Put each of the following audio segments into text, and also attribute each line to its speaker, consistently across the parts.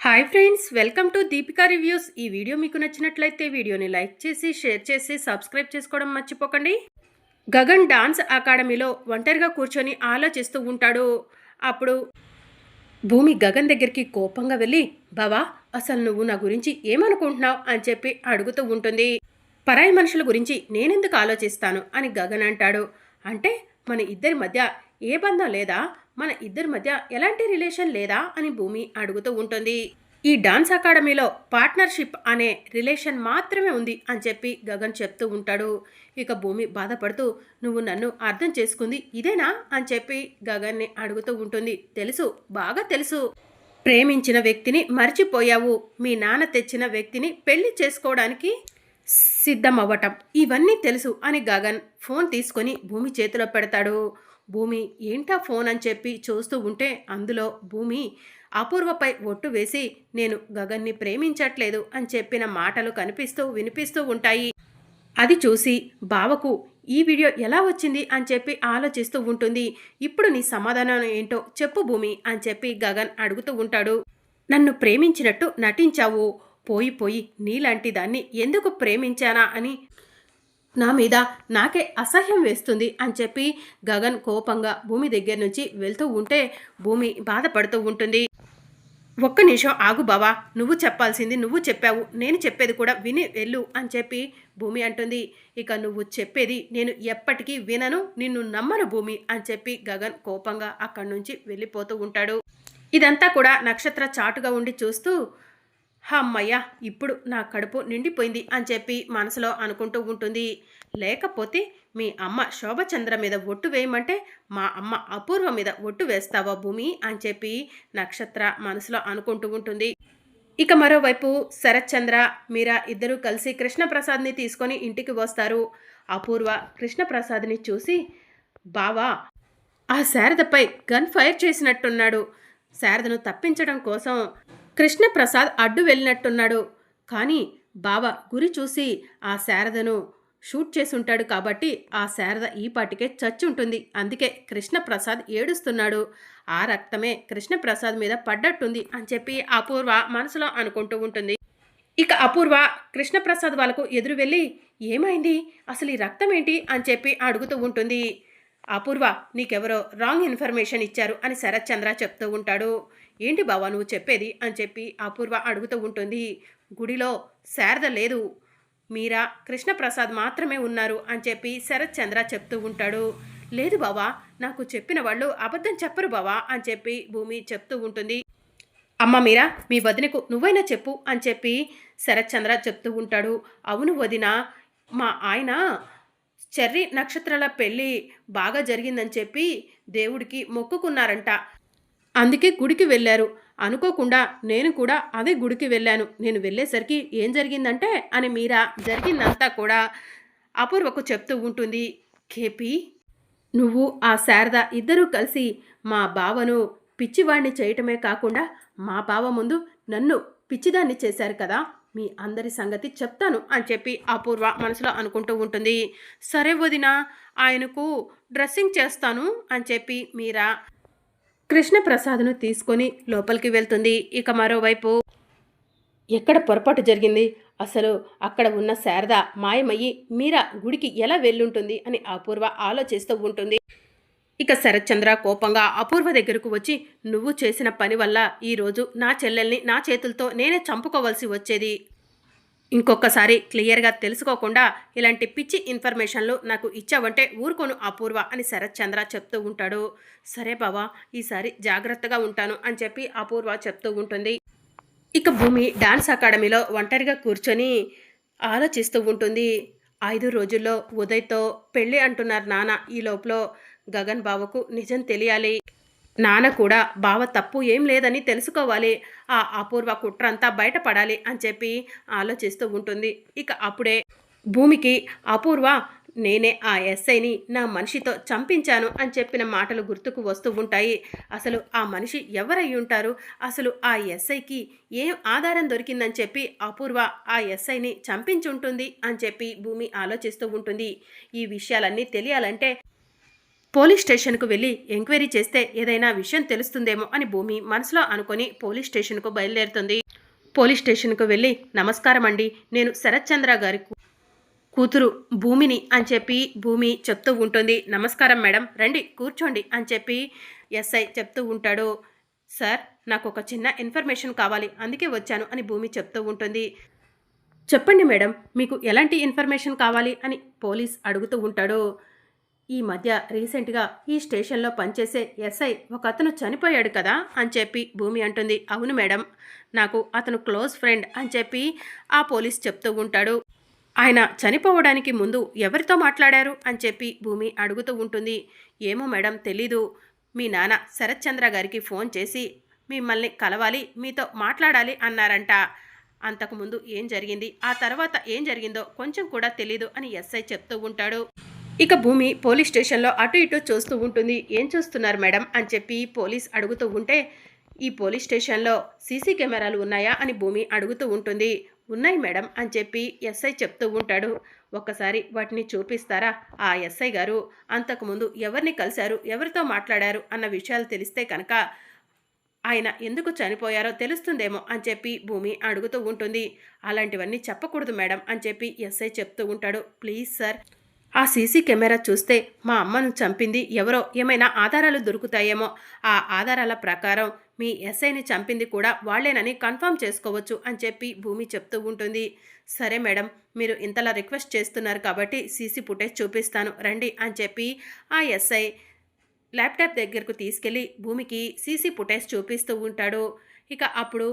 Speaker 1: Hi friends welcome to Deepika reviews ఈ video మీకు నచ్చినట్లయితే వీడియోని లైక్ చేసి షేర్ చేసి సబ్స్క్రైబ్ చేసుకోవడం మర్చిపోకండి. గగన్ డాన్స్ అకాడమీలో ఒంటరిగా కూర్చొని ఆలోచిస్తూ ఉంటాడు. అప్పుడు భూమి గగన్ దగ్గరికి కోపంగా వెళ్ళి బావా అసలు నువ్వు నా గురించి ఏమనుకుంటున్నావు? అని చెప్పి అడుగుతూ ఉంటుంది. పరాయి మనుషుల గురించి నేనెందుకు ఆలోచిస్తాను? అని గగన్ అంటాడు. అంటే మన ఇద్దరి మధ్య ఏ బంధం లేదా? మన ఇద్దరి మధ్య ఎలాంటి రిలేషన్ లేదా? అని భూమి అడుగుతూ ఉంటుంది. ఈ డాన్స్ అకాడమీలో పార్ట్నర్షిప్ అనే రిలేషన్ మాత్రమే ఉంది అని చెప్పి గగన్ చెప్తూ ఉంటాడు. ఇక భూమి బాధపడుతూ నువ్వు నన్ను అర్థం చేసుకుంది ఇదేనా? అని చెప్పి గగన్ని అడుగుతూ ఉంటుంది. తెలుసు బాగా తెలుసు. ప్రేమించిన వ్యక్తిని మర్చిపోయావు. మీ నాన్న తెచ్చిన వ్యక్తిని పెళ్ళి చేసుకోవడానికి సిద్ధమవ్వటం. ఇవన్నీ తెలుసు అని గగన్ ఫోన్ తీసుకొని భూమి చేతిలో పెడతాడు. భూమి ఏంటా ఫోన్ అని చెప్పి చూస్తూ ఉంటే అందులో భూమి అపూర్వపై ఒట్టు వేసి నేను గగన్ని ప్రేమించట్లేదు అని చెప్పిన మాటలు కనిపిస్తూ వినిపిస్తూ ఉంటాయి. అది చూసి బావకు ఈ వీడియో ఎలా వచ్చింది అని చెప్పి ఆలోచిస్తూ ఉంటుంది. ఇప్పుడు నీ సమాధానం ఏంటో చెప్పు భూమి అని చెప్పి గగన్ అడుగుతూ ఉంటాడు. నన్ను ప్రేమించినట్టు నటించావు. పోయి పోయి నీలాంటి దాన్ని ఎందుకు ప్రేమించానా అని నా మీద నాకే అసహ్యం వేస్తుంది అని చెప్పి గగన్ కోపంగా భూమి దగ్గర నుంచి వెళ్తూ ఉంటే భూమి బాధపడుతూ ఉంటుంది. ఒక్క నిమిషం ఆగు బావా నువ్వు చెప్పాల్సింది నువ్వు చెప్పావు నేను చెప్పేది కూడా విని వెళ్ళు అని చెప్పి భూమి అంటుంది. ఇక నువ్వు చెప్పేది నేను ఎప్పటికీ వినను నిన్ను నమ్మను భూమి అని చెప్పి గగన్ కోపంగా అక్కడి నుంచి వెళ్ళిపోతూ ఉంటాడు. ఇదంతా కూడా నక్షత్ర చాటుగా ఉండి చూస్తూ అమ్మయ్య ఇప్పుడు నా కడుపు నిండిపోయింది అని చెప్పి మనసులో అనుకుంటూ ఉంటుంది. లేకపోతే మీ అమ్మ శోభచంద్ర మీద ఒట్టు వేయమంటే మా అమ్మ అపూర్వ మీద ఒట్టు వేస్తావా భూమి అని చెప్పి నక్షత్ర మనసులో అనుకుంటూ ఉంటుంది. ఇక మరోవైపు శరత్చంద్ర మీరా ఇద్దరూ కలిసి కృష్ణప్రసాద్ని తీసుకొని ఇంటికి వస్తారు. అపూర్వ కృష్ణప్రసాద్ని చూసి బావా ఆ శారదపై గన్ ఫైర్ చేసినట్టున్నాడు. శారదను తప్పించడం కోసం కృష్ణప్రసాద్ అడ్డు వెళ్ళినట్టున్నాడు. కానీ బావ గురి చూసి ఆ శారదను షూట్ చేసి ఉంటాడు కాబట్టి ఆ శారద ఈ పాటికే చచ్చుంటుంది. అందుకే కృష్ణప్రసాద్ ఏడుస్తున్నాడు. ఆ రక్తమే కృష్ణప్రసాద్ మీద పడ్డట్టుంది అని చెప్పి అపూర్వ మనసులో అనుకుంటూ ఉంటుంది. ఇక అపూర్వ కృష్ణప్రసాద్ వాళ్ళకు ఎదురు వెళ్ళి ఏమైంది? అసలు ఈ రక్తం ఏంటి అని చెప్పి అడుగుతూ ఉంటుంది. అపూర్వ నీకెవరో రాంగ్ ఇన్ఫర్మేషన్ ఇచ్చారు అని శరత్ చంద్ర చెప్తూ ఉంటాడు. ఏంటి బావా నువ్వు చెప్పేది? అని చెప్పి అపూర్వ అడుగుతూ ఉంటుంది. గుడిలో శారద లేదు. మీరా కృష్ణప్రసాద్ మాత్రమే ఉన్నారు అని చెప్పి శరత్ చంద్ర చెప్తూ ఉంటాడు. లేదు బావా నాకు చెప్పిన వాళ్ళు అబద్ధం చెప్పరు బావా అని చెప్పి భూమి చెప్తూ ఉంటుంది. అమ్మ మీరా మీ వదినకు నువ్వైనా చెప్పు అని చెప్పి శరత్ చంద్ర చెప్తూ ఉంటాడు. అవును వదిన మా ఆయన చెర్రి నక్షత్రాల పెళ్ళి బాగా జరిగిందని చెప్పి దేవుడికి మొక్కుకున్నారంట. అందుకే గుడికి వెళ్ళారు. అనుకోకుండా నేను కూడా అదే గుడికి వెళ్ళాను. నేను వెళ్ళేసరికి ఏం జరిగిందంటే అని మీరా జరిగిందంతా కూడా అపూర్వకు చెప్తూ ఉంటుంది. కేపీ నువ్వు ఆ శారద ఇద్దరూ కలిసి మా బావను పిచ్చివాణ్ణి చేయటమే కాకుండా మా బావ ముందు నన్ను పిచ్చిదాన్ని చేశారు కదా. మీ అందరి సంగతి చెప్తాను అని చెప్పి అపూర్వ మనసులో అనుకుంటూ ఉంటుంది. సరే వదిన ఆయనకు డ్రెస్సింగ్ చేస్తాను అని చెప్పి మీరా కృష్ణప్రసాద్ను తీసుకొని లోపలికి వెళ్తుంది. ఇక మరోవైపు ఎక్కడ పొరపాటు జరిగింది? అసలు అక్కడ ఉన్న శారద మాయమయ్యి మీరా గుడికి ఎలా వెళ్ళుంటుంది? అని అపూర్వ ఆలోచిస్తూ ఉంటుంది. ఇక శరత్చంద్ర కోపంగా అపూర్వ దగ్గరకు వచ్చి నువ్వు చేసిన పని వల్ల ఈరోజు నా చెల్లెల్ని నా చేతులతో నేనే చంపుకోవాల్సి వచ్చేది. ఇంకొకసారి క్లియర్గా తెలుసుకోకుండా ఇలాంటి పిచ్చి ఇన్ఫర్మేషన్లు నాకు ఇచ్చావంటే ఊరుకోను అపూర్వ అని శరత్చంద్ర చెప్తూ ఉంటాడు. సరే బావా ఈసారి జాగ్రత్తగా ఉంటాను అని చెప్పి అపూర్వ చెప్తూ ఉంటుంది. ఇక భూమి డాన్స్ అకాడమీలో ఒంటరిగా కూర్చొని ఆలోచిస్తూ ఉంటుంది. ఐదు రోజుల్లో ఉదయ్తో పెళ్ళి అంటున్నారు నాన్న ఈ లోపల. గగన్ బావకు నిజం తెలియాలి. నాన్న కూడా బావ తప్పు ఏం లేదని తెలుసుకోవాలి. ఆ అపూర్వ కుట్రంతా బయటపడాలి అని చెప్పి ఆలోచిస్తూ ఉంటుంది. ఇక అప్పుడే భూమికి అపూర్వ నేనే ఆ ఎస్ఐని నా మనిషితో చంపించాను అని చెప్పిన మాటలు గుర్తుకు వస్తూ ఉంటాయి. అసలు ఆ మనిషి ఎవరై ఉంటారు? అసలు ఆ ఎస్ఐకి ఏం ఆధారం దొరికిందని చెప్పి అపూర్వ ఆ ఎస్ఐని చంపించుంటుంది అని చెప్పి భూమి ఆలోచిస్తూ ఉంటుంది. ఈ విషయాలన్నీ తెలియాలంటే పోలీస్ స్టేషన్కు వెళ్ళి ఎంక్వైరీ చేస్తే ఏదైనా విషయం తెలుస్తుందేమో అని భూమి మనసులో అనుకొని పోలీస్ స్టేషన్కు బయలుదేరుతుంది. పోలీస్ స్టేషన్కు వెళ్ళి నమస్కారం అండి నేను శరత్ చంద్ర గారి కూతురు భూమిని అని చెప్పి భూమి చెప్తూ ఉంటుంది. నమస్కారం మేడం రండి కూర్చోండి అని చెప్పి ఎస్ఐ చెప్తూ ఉంటాడు. సార్ నాకు ఒక చిన్న ఇన్ఫర్మేషన్ కావాలి అందుకే వచ్చాను అని భూమి చెప్తూ ఉంటుంది. చెప్పండి మేడం మీకు ఎలాంటి ఇన్ఫర్మేషన్ కావాలి అని పోలీస్ అడుగుతూ ఉంటాడు. ఈ మధ్య రీసెంట్గా ఈ స్టేషన్లో పనిచేసే ఎస్ఐ ఒక అతను చనిపోయాడు కదా అని చెప్పి భూమి అంటుంది. అవును మేడం నాకు అతను క్లోజ్ ఫ్రెండ్ అని చెప్పి ఆ పోలీస్ చెప్తూ ఉంటాడు. ఆయన చనిపోవడానికి ముందు ఎవరితో మాట్లాడారు అని చెప్పి భూమి అడుగుతూ ఉంటుంది. ఏమో మేడం తెలీదు. మీ నాన్న శరత్చంద్ర గారికి ఫోన్ చేసి మిమ్మల్ని కలవాలి మీతో మాట్లాడాలి అన్నారంట. అంతకుముందు ఏం జరిగింది ఆ తర్వాత ఏం జరిగిందో కొంచెం కూడా తెలీదు అని ఎస్ఐ చెప్తూ ఉంటాడు. ఇక భూమి పోలీస్ స్టేషన్లో అటు ఇటు చూస్తూ ఉంటుంది. ఏం చూస్తున్నారు మేడం? అని చెప్పి పోలీస్ అడుగుతూ ఉంటే ఈ పోలీస్ స్టేషన్లో సీసీ కెమెరాలు ఉన్నాయా? అని భూమి అడుగుతూ ఉంటుంది. ఉన్నాయి మేడం అని చెప్పి ఎస్ఐ చెప్తూ ఉంటాడు. ఒక్కసారి వాటిని చూపిస్తారా? ఆ ఎస్ఐ గారు అంతకుముందు ఎవరిని కలిశారు? ఎవరితో మాట్లాడారు? అన్న విషయాలు తెలిస్తే కనుక ఆయన ఎందుకు చనిపోయారో తెలుస్తుందేమో అని చెప్పి భూమి అడుగుతూ ఉంటుంది. అలాంటివన్నీ చెప్పకూడదు మేడం అని చెప్పి ఎస్ఐ చెప్తూ ఉంటాడు. Please sir. ఆ సీసీ కెమెరా చూస్తే మా అమ్మను చంపింది ఎవరో ఏమైనా ఆధారాలు దొరుకుతాయేమో. ఆ ఆధారాల ప్రకారం మీ ఎస్ఐని చంపింది కూడా వాళ్ళేనని కన్ఫర్మ్ చేసుకోవచ్చు అని చెప్పి భూమి చెప్తూ ఉంటుంది. సరే మేడం మీరు ఇంతలా రిక్వెస్ట్ చేస్తున్నారు కాబట్టి సీసీ ఫుటేజ్ చూపిస్తాను రండి అని చెప్పి ఆ ఎస్ఐ ల్యాప్టాప్ దగ్గరకు తీసుకెళ్ళి భూమికి సీసీ ఫుటేజ్ చూపిస్తూ ఉంటాడు. ఇక అప్పుడు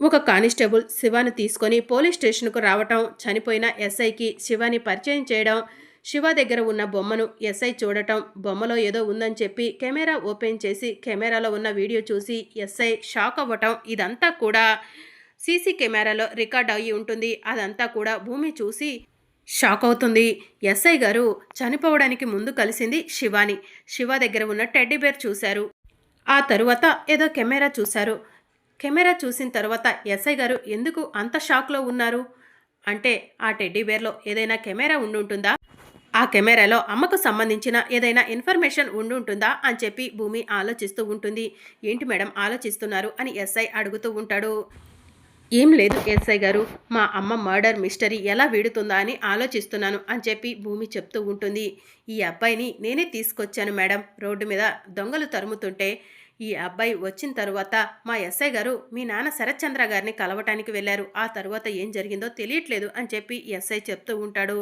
Speaker 1: ఒక కానిస్టేబుల్ శివాని తీసుకొని పోలీస్ స్టేషన్కు రావటం చనిపోయిన ఎస్ఐకి శివాని పరిచయం చేయడం శివ దగ్గర ఉన్న బొమ్మను ఎస్ఐ చూడటం బొమ్మలో ఏదో ఉందని చెప్పి కెమెరా ఓపెన్ చేసి కెమెరాలో ఉన్న వీడియో చూసి ఎస్ఐ షాక్ అవ్వటం ఇదంతా కూడా సీసీ కెమెరాలో రికార్డ్ అయ్యి ఉంటుంది. అదంతా కూడా భూమి చూసి షాక్ అవుతుంది. ఎస్ఐ గారు చనిపోవడానికి ముందు కలిసింది శివాని. శివ దగ్గర ఉన్న టెడ్డీ బేర్ చూశారు. ఆ తరువాత ఏదో కెమెరా చూశారు. కెమెరా చూసిన తర్వాత ఎస్ఐ గారు ఎందుకు అంత షాక్లో ఉన్నారు? అంటే ఆ టెడ్డీ బేర్లో ఏదైనా కెమెరా ఉండుంటుందా? ఆ కెమెరాలో అమ్మకు సంబంధించిన ఏదైనా ఇన్ఫర్మేషన్ ఉండుంటుందా అని చెప్పి భూమి ఆలోచిస్తూ ఉంటుంది. ఏంటి మేడం ఆలోచిస్తున్నారు అని ఎస్ఐ అడుగుతూ ఉంటాడు. ఏం లేదు ఎస్ఐ గారు మా అమ్మ మర్డర్ మిస్టరీ ఎలా వీడుతుందా అని ఆలోచిస్తున్నాను అని చెప్పి భూమి చెప్తూ ఉంటుంది. ఈ అబ్బాయిని నేనే తీసుకొచ్చాను మేడం. రోడ్డు మీద దొంగలు తరుముతుంటే ఈ అబ్బాయి వచ్చిన తరువాత మా ఎస్ఐ గారు మీ నాన్న శరత్చంద్ర గారిని కలవటానికి వెళ్ళారు. ఆ తర్వాత ఏం జరిగిందో తెలియట్లేదు అని చెప్పి ఎస్ఐ చెప్తూ ఉంటాడు.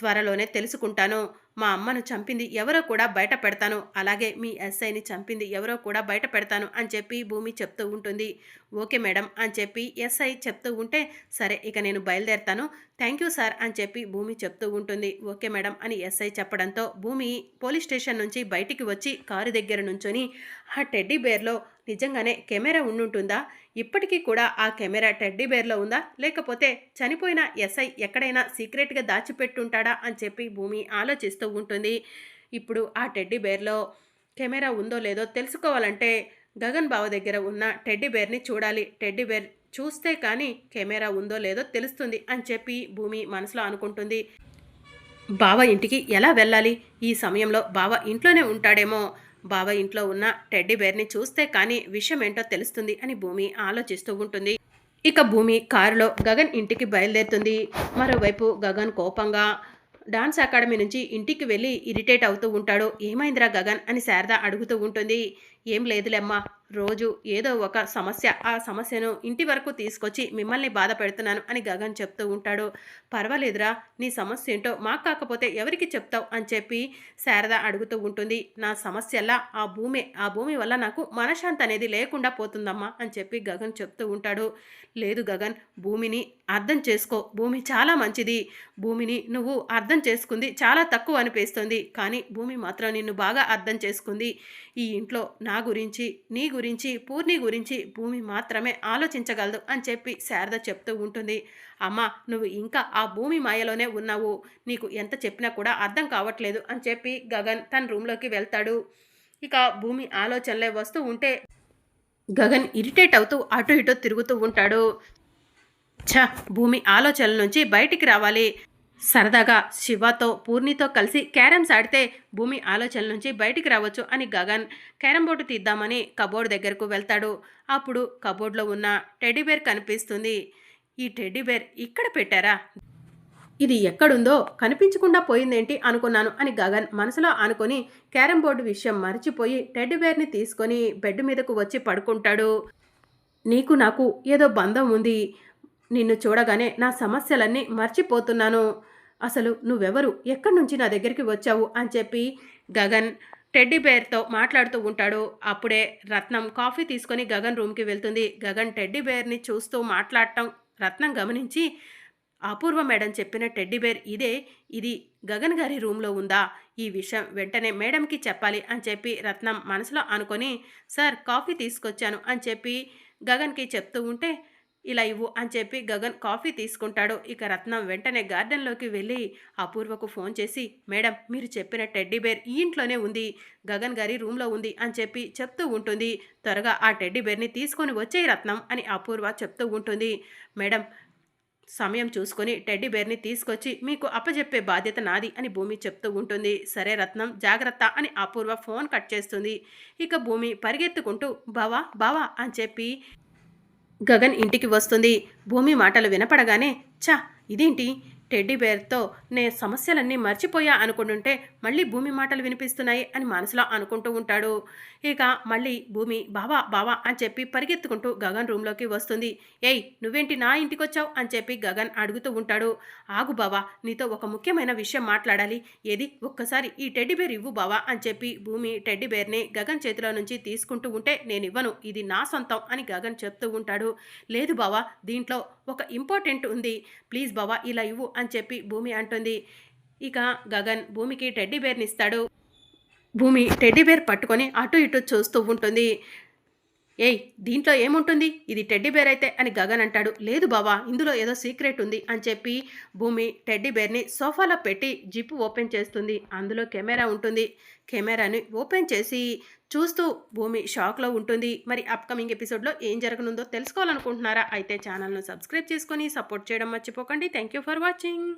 Speaker 1: త్వరలోనే తెలుసుకుంటాను. మా అమ్మను చంపింది ఎవరో కూడా బయట పెడతాను. అలాగే మీ ఎస్ఐని చంపింది ఎవరో కూడా బయట పెడతాను అని చెప్పి భూమి చెప్తూ ఉంటుంది. ఓకే మేడం అని చెప్పి ఎస్ఐ చెప్తూ ఉంటే సరే ఇక నేను బయలుదేరుతాను. థ్యాంక్ యూ సార్ అని చెప్పి భూమి చెప్తూ ఉంటుంది. ఓకే మేడం అని ఎస్ఐ చెప్పడంతో భూమి పోలీస్ స్టేషన్ నుంచి బయటికి వచ్చి కారు దగ్గర నుంచొని ఆ టెడ్డీ బేర్లో నిజంగానే కెమెరా ఉండుంటుందా? ఇప్పటికీ కూడా ఆ కెమెరా టెడ్డీ బేర్లో ఉందా? లేకపోతే చనిపోయిన ఎస్ఐ ఎక్కడైనా సీక్రెట్గా దాచిపెట్టుంటాడా? అని చెప్పి భూమి ఆలోచిస్తూ ఉంటుంది. ఇప్పుడు ఆ టెడ్డీ బేర్లో కెమెరా ఉందో లేదో తెలుసుకోవాలంటే గగన్ బావ దగ్గర ఉన్న టెడ్డీ బేర్ని చూడాలి. టెడ్డీ బేర్ చూస్తే కానీ కెమెరా ఉందో లేదో తెలుస్తుంది అని చెప్పి భూమి మనసులో అనుకుంటుంది. బావ ఇంటికి ఎలా వెళ్ళాలి? ఈ సమయంలో బావ ఇంట్లోనే ఉంటాడేమో. బావ ఇంట్లో ఉన్న టెడ్డీ బేర్ని చూస్తే కానీ విషయం ఏంటో తెలుస్తుంది అని భూమి ఆలోచిస్తూ ఉంటుంది. ఇక భూమి కారులో గగన్ ఇంటికి బయలుదేరుతుంది. మరోవైపు గగన్ కోపంగా డాన్స్ అకాడమీ నుంచి ఇంటికి వెళ్ళి ఇరిటేట్ అవుతూ ఉంటాడు. ఏమైందిరా గగన్ అని శారద అడుగుతూ ఉంటుంది. ఏం లేదులేమ్మా రోజు ఏదో ఒక సమస్య ఆ సమస్యను ఇంటి వరకు తీసుకొచ్చి మిమ్మల్ని బాధ పెడుతున్నాను అని గగన్ చెప్తూ ఉంటాడు. పర్వాలేదురా నీ సమస్య ఏంటో మాకు కాకపోతే ఎవరికి చెప్తావు అని చెప్పి శారద అడుగుతూ ఉంటుంది. నా సమస్యల్లా ఆ భూమి ఆ భూమి వల్ల నాకు మనశాంతి అనేది లేకుండా పోతుందమ్మా అని చెప్పి గగన్ చెప్తూ ఉంటాడు. లేదు గగన్ భూమిని అర్థం చేసుకో. భూమి చాలా మంచిది. భూమిని నువ్వు అర్థం చేసుకుంది చాలా తక్కువ అనిపిస్తుంది. కానీ భూమి మాత్రం నిన్ను బాగా అర్థం చేసుకుంది. ఈ ఇంట్లో నా గురించి నీ గురించి గురించి పూర్ణి గురించి భూమి మాత్రమే ఆలోచించగలదు అని చెప్పి శారద చెప్తూ ఉంటుంది. అమ్మ నువ్వు ఇంకా ఆ భూమి మాయలోనే ఉన్నావు. నీకు ఎంత చెప్పినా కూడా అర్థం కావట్లేదు అని చెప్పి గగన్ తన రూమ్లోకి వెళ్తాడు. ఇక భూమి ఆలోచనలే వస్తూ ఉంటే గగన్ ఇరిటేట్ అవుతూ అటు ఇటు తిరుగుతూ ఉంటాడు. ఛ భూమి ఆలోచనల నుంచి బయటికి రావాలి. సరదాగా శివతో పూర్ణితో కలిసి క్యారమ్స్ ఆడితే భూమి ఆలోచన నుంచి బయటికి రావచ్చు అని గగన్ క్యారమ్ బోర్డు తీద్దామని కబోర్డ్ దగ్గరకు వెళ్తాడు. అప్పుడు కబోర్డ్లో ఉన్న టెడ్డీబేర్ కనిపిస్తుంది. ఈ టెడ్డీబేర్ ఇక్కడ పెట్టారా? ఇది ఎక్కడుందో కనిపించకుండా పోయిందేంటి అనుకున్నాను అని గగన్ మనసులో అనుకొని క్యారమ్ బోర్డు విషయం మర్చిపోయి టెడ్డీబేర్ని తీసుకొని బెడ్ మీదకు వచ్చి పడుకుంటాడు. నీకు నాకు ఏదో బంధం ఉంది. నిన్ను చూడగానే నా సమస్యలన్నీ మర్చిపోతున్నాను. అసలు నువ్వెవరు? ఎక్కడి నుంచి నా దగ్గరికి వచ్చావు? అని చెప్పి గగన్ టెడ్డీ బేర్తో మాట్లాడుతూ ఉంటాడు. అప్పుడే రత్నం కాఫీ తీసుకొని గగన్ రూమ్కి వెళ్తుంది. గగన్ టెడ్డీ బేర్ని చూస్తూ మాట్లాడటం రత్నం గమనించి అపూర్వ మేడం చెప్పిన టెడ్డీ బేర్ ఇదే. ఇది గగన్ గారి రూమ్లో ఉందా? ఈ విషయం వెంటనే మేడంకి చెప్పాలి అని చెప్పి రత్నం మనసులో అనుకొని సార్ కాఫీ తీసుకొచ్చాను అని చెప్పి గగన్కి చెప్తూ ఉంటే ఇలా ఇవ్వు అని చెప్పి గగన్ కాఫీ తీసుకుంటాడు. ఇక రత్నం వెంటనే గార్డెన్లోకి వెళ్ళి అపూర్వకు ఫోన్ చేసి మేడం మీరు చెప్పిన టెడ్డీ బేర్ ఈ ఇంట్లోనే ఉంది. గగన్ గారి రూమ్లో ఉంది అని చెప్పి చెప్తూ ఉంటుంది. త్వరగా ఆ టెడ్డీ బేర్ని తీసుకొని వచ్చే రత్నం అని అపూర్వ చెప్తూ ఉంటుంది. మేడం సమయం చూసుకొని టెడ్డీ బేర్ని తీసుకొచ్చి మీకు అప్పజెప్పే బాధ్యత నాది అని భూమి చెప్తూ ఉంటుంది. సరే రత్నం జాగ్రత్త అని అపూర్వ ఫోన్ కట్ చేస్తుంది. ఇక భూమి పరిగెత్తుకుంటూ బావా బావా అని చెప్పి గగన్ ఇంటికి వస్తుంది. భూమి మాటలు వినపడగానే చా ఇదేంటి? టెడ్డీ బేర్తో నే సమస్యలన్నీ మర్చిపోయా అనుకుంటుంటే మళ్ళీ భూమి మాటలు వినిపిస్తున్నాయి అని మనసులో అనుకుంటూ ఉంటాడు. ఇక మళ్ళీ భూమి బావా బావా అని చెప్పి పరిగెత్తుకుంటూ గగన్ రూమ్లోకి వస్తుంది. ఏయ్ నువ్వేంటి నా ఇంటికి వచ్చావు అని చెప్పి గగన్ అడుగుతూ ఉంటాడు. ఆగు బావా నీతో ఒక ముఖ్యమైన విషయం మాట్లాడాలి. ఏది? ఒక్కసారి ఈ టెడ్డీ బేర్ ఇవ్వు బావా అని చెప్పి భూమి టెడ్డీ బేర్ని గగన్ చేతిలో నుంచి తీసుకుంటూ ఉంటే నేను ఇవ్వను ఇది నా సొంతం అని గగన్ చెప్తూ ఉంటాడు. లేదు బావా దీంట్లో ఒక ఇంపార్టెంట్ ఉంది. ప్లీజ్ బావా ఇలా ఇవ్వు అని చెప్పి భూమి అంటుంది. ఇక గగన్ భూమికి టెడ్డీ బేర్ని ఇస్తాడు. భూమి టెడ్డీ బేర్ పట్టుకొని అటు ఇటు చూస్తూ ఉంటుంది. ఏయ్ దీంట్లో ఏముంటుంది? ఇది టెడ్డీ బేర్ అయితే అని గగన్ అంటాడు. లేదు బావా ఇందులో ఏదో సీక్రెట్ ఉంది అని చెప్పి భూమి టెడ్డీ బేర్ని సోఫాలో పెట్టి జిప్పు ఓపెన్ చేస్తుంది. అందులో కెమెరా ఉంటుంది. కెమెరాని ఓపెన్ చేసి చూస్తూ భూమి షాక్లో ఉంటుంది. మరి అప్కమింగ్ ఎపిసోడ్లో ఏం జరగనుందో తెలుసుకోవాలనుకుంటున్నారా? అయితే ఛానల్ను సబ్స్క్రైబ్ చేసుకొని సపోర్ట్ చేయడం మర్చిపోకండి. Thank you for watching